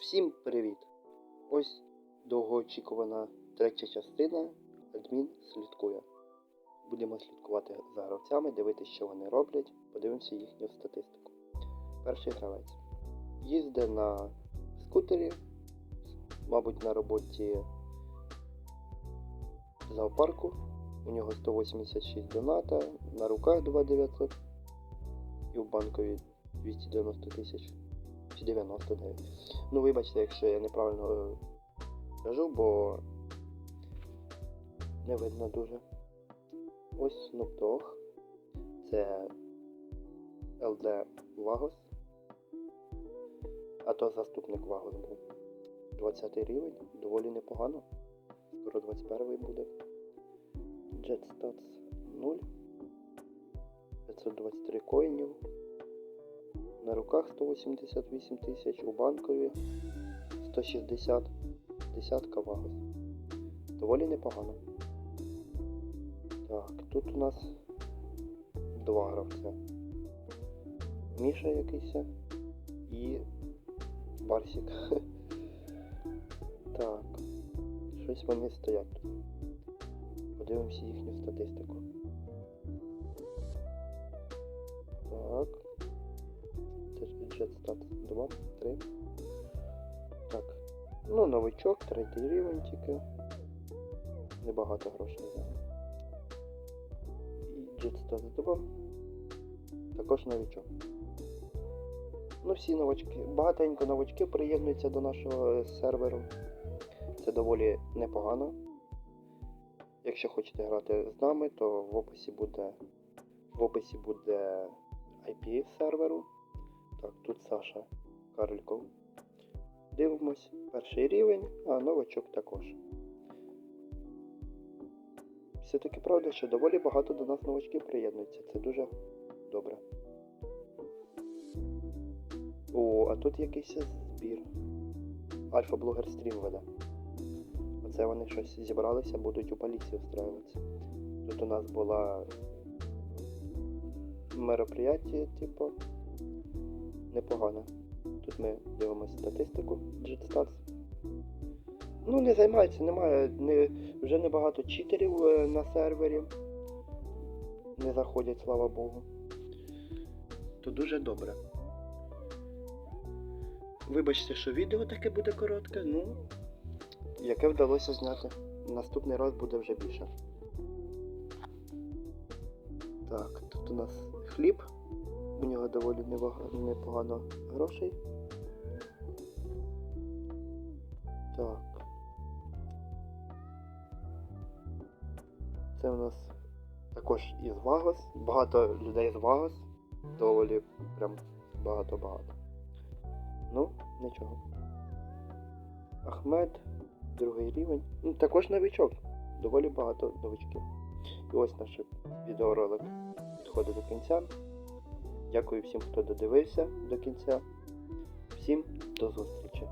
Всім привіт! Ось довгоочікувана третя частина. Адмін слідкує. Будемо слідкувати за гравцями, дивитися, що вони роблять, подивимося їхню статистику. Перший гравець їздить на скутері, мабуть, на роботі зоопарку. У нього 186 доната, на руках 2900 і в банкові 290 тисяч чи 99. Ну, вибачте, якщо я неправильно е, кажу, бо не видно дуже. Ось Snoop Dogg. Це LD Vagos. А то заступник Vagos був. 20 рівень, доволі непогано. Скоро 21 буде. Jet Stats 0. 523 коїнів. На руках 188 тисяч, у банкові 160 десятка вагос. Доволі непогано. Так, тут у нас два гравця. Міша якийсь і Барсик. Так. Щось вони стоять тут. Подивимося їхню статистику. Бюджет стат 2, 3. Так. Ну, новичок, третій рівень тільки. Небагато грошей. І Jet стат 2. Також новичок. Ну, всі новачки. Багатенько новачки приєднуються до нашого серверу. Це доволі непогано. Якщо хочете грати з нами, то в описі буде в описі буде IP серверу. Так, тут Саша Карльков. Дивимось, перший рівень, а новачок також. Все-таки правда, що доволі багато до нас новачків приєднується. Це дуже добре. О, а тут якийсь збір. Альфа-блогер стрім веде. Оце вони щось зібралися, будуть у поліції встраюватися. Тут у нас була мероприятие, типу, непогано. Тут ми дивимося статистику JetStats. Ну, не займаються, немає. Не, вже небагато читерів е, на сервері. Не заходять, слава Богу. То дуже добре. Вибачте, що відео таке буде коротке, ну, яке вдалося зняти. Наступний раз буде вже більше. Так, тут у нас хліб. У нього доволі непогано грошей. Так. Це у нас також із Вагос. Багато людей з Вагос. Доволі прям багато-багато. Ну, нічого. Ахмед, другий рівень. Ну, також новичок. Доволі багато новичків. І ось наш відеоролик підходить до кінця. Дякую всім, хто додивився до кінця. Всім до зустрічі!